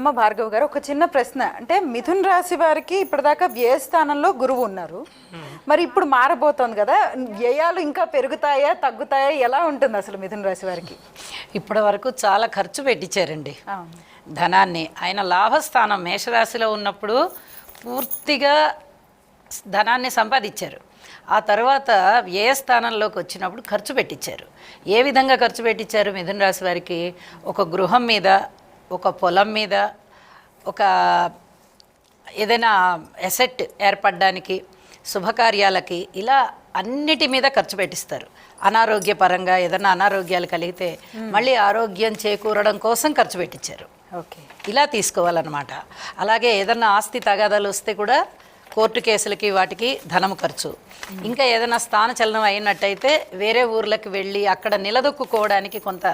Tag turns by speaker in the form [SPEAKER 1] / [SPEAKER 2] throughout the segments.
[SPEAKER 1] అమ్మ భార్గవ్ గారు ఒక చిన్న ప్రశ్న. అంటే మిథున్ రాశి వారికి ఇప్పటిదాకా వ్యయ స్థానంలో గురువు ఉన్నారు. మరి ఇప్పుడు మారబోతోంది కదా వ్యయాలు ఇంకా పెరుగుతాయా తగ్గుతాయా ఎలా ఉంటుంది అసలు మిథున్ రాశి వారికి?
[SPEAKER 2] ఇప్పటి వరకు చాలా ఖర్చు పెట్టించారండి. ధనాన్ని. ఆయన లాభస్థానం మేషరాశిలో ఉన్నప్పుడు పూర్తిగా ధనాన్ని సంపాదించారు. ఆ తర్వాత వ్యయ స్థానంలోకి వచ్చినప్పుడు ఖర్చు పెట్టించారు ఏ విధంగా ఖర్చు పెట్టించారు మిథున రాశి వారికి? ఒక గృహం మీద ఒక పొలం మీద ఒక ఏదైనా ఎసెట్ ఏర్పడడానికి శుభకార్యాలకి ఇలా అన్నిటి మీద ఖర్చు పెట్టిస్తారు. అనారోగ్యపరంగా ఏదైనా అనారోగ్యాలు కలిగితే మళ్ళీ ఆరోగ్యం చేకూరడం కోసం ఖర్చు పెట్టించారు.
[SPEAKER 1] ఓకే.
[SPEAKER 2] ఇలా తీసుకోవాలన్నమాట. అలాగే ఏదన్నా ఆస్తి తగాదాలు వస్తే కూడా కోర్టు కేసులకి వాటికి ధనం ఖర్చు. ఇంకా ఏదైనా స్థానచలనం అయినట్టయితే వేరే ఊర్లకు వెళ్ళి అక్కడ నిలదొక్కుకోవడానికి కొంత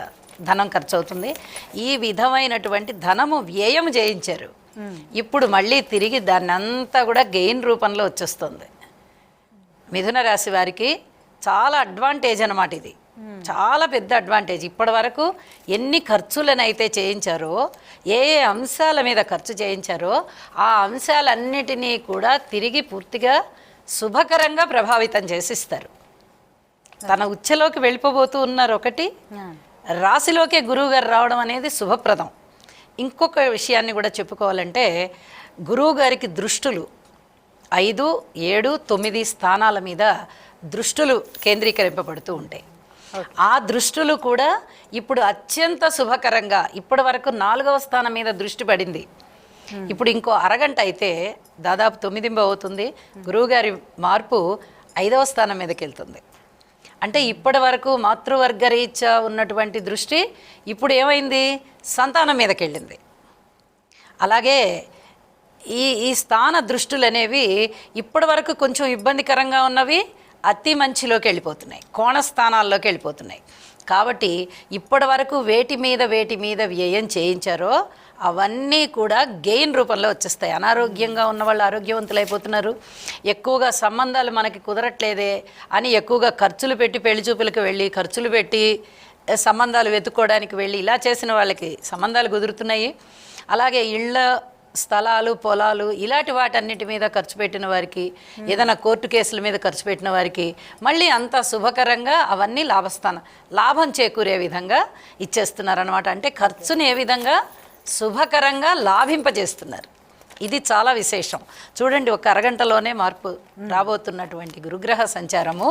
[SPEAKER 2] ధనం ఖర్చు అవుతుంది ఈ విధమైనటువంటి ధనము వ్యయం చేయించారు ఇప్పుడు మళ్ళీ తిరిగి దాన్ని అంతా కూడా గెయిన్ రూపంలో వచ్చేస్తుంది. మిథున రాశి వారికి చాలా అడ్వాంటేజ్ అనమాట ఇది. చాలా పెద్ద అడ్వాంటేజ్ ఇప్పటి వరకు ఎన్ని ఖర్చులనైతే చేయించారో ఏ ఏ అంశాల మీద ఖర్చు చేయించారో ఆ అంశాలన్నిటినీ కూడా తిరిగి పూర్తిగా శుభకరంగా ప్రభావితం చేసిస్తారు. తన ఉచ్చలోకి వెళ్ళిపోబోతూ ఉన్నారు ఒకటి. రాశిలోకే గురువు గారు రావడం అనేది శుభప్రదం. ఇంకొక విషయాన్ని కూడా చెప్పుకోవాలంటే గురువు గారికి దృష్టులు ఐదు ఏడు తొమ్మిది స్థానాల మీద దృష్టులు కేంద్రీకరింపబడుతూ ఉంటాయి. ఆ దృష్టులు కూడా ఇప్పుడు అత్యంత శుభకరంగా ఇప్పటి వరకు నాలుగవ స్థానం మీద దృష్టి పడింది. ఇప్పుడు ఇంకో అరగంట అయితే దాదాపు తొమ్మిదింబ అవుతుంది. గురువుగారి మార్పు ఐదవ స్థానం మీదకి వెళ్తుంది. అంటే ఇప్పటి వరకు మాతృవర్గ రీత్యా ఉన్నటువంటి దృష్టి ఇప్పుడు ఏమైంది? సంతానం మీదకి వెళ్ళింది అలాగే ఈ ఈ స్థాన దృష్టులు అనేవి ఇప్పటి వరకు కొంచెం ఇబ్బందికరంగా ఉన్నవి అతి మంచిలోకి వెళ్ళిపోతున్నాయి కోణ స్థానాల్లోకి వెళ్ళిపోతున్నాయి కాబట్టి ఇప్పటి వరకు వేటి మీద వేటి మీద వ్యయం చేయించారో అవన్నీ కూడా గెయిన్ రూపంలో వచ్చేస్తాయి. అనారోగ్యంగా ఉన్న వాళ్ళు ఆరోగ్యవంతులైపోతున్నారు. ఎక్కువగా సంబంధాలు మనకి కుదరట్లేదే అని ఎక్కువగా ఖర్చులు పెట్టి పెళ్ళి చూపులకు వెళ్ళి ఖర్చులు పెట్టి సంబంధాలు వెతుక్కోవడానికి వెళ్ళి ఇలా చేసిన వాళ్ళకి సంబంధాలు కుదురుతున్నాయి. అలాగే ఇళ్ళ స్థలాలు పొలాలు ఇలాంటి వాటన్నిటి మీద ఖర్చు పెట్టిన వారికి ఏదైనా కోర్టు కేసుల మీద ఖర్చు పెట్టిన వారికి మళ్ళీ అంత శుభకరంగా అవన్నీ లాభస్థానం లాభం చేకూరే విధంగా ఇచ్చేస్తున్నారనమాట అంటే ఖర్చుని ఏ విధంగా శుభకరంగా లాభింపజేస్తున్నారు. ఇది చాలా విశేషం. చూడండి ఒక అరగంటలోనే మార్పు రాబోతున్నటువంటి గురుగ్రహ సంచారము.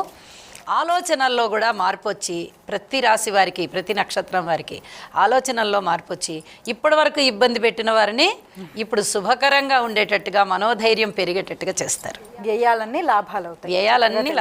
[SPEAKER 2] ఆలోచనల్లో కూడా మార్పు వచ్చి ప్రతి రాశి వారికి ప్రతి నక్షత్రం వారికి ఆలోచనల్లో మార్పు వచ్చి ఇప్పటి వరకు ఇబ్బంది పెట్టిన వారిని ఇప్పుడు శుభకరంగా ఉండేటట్టుగా మనోధైర్యం పెరిగేటట్టుగా చేస్తారు.
[SPEAKER 1] వ్యయాలన్నీ లాభాలు అవుతాయి
[SPEAKER 2] వ్యయాలన్నీ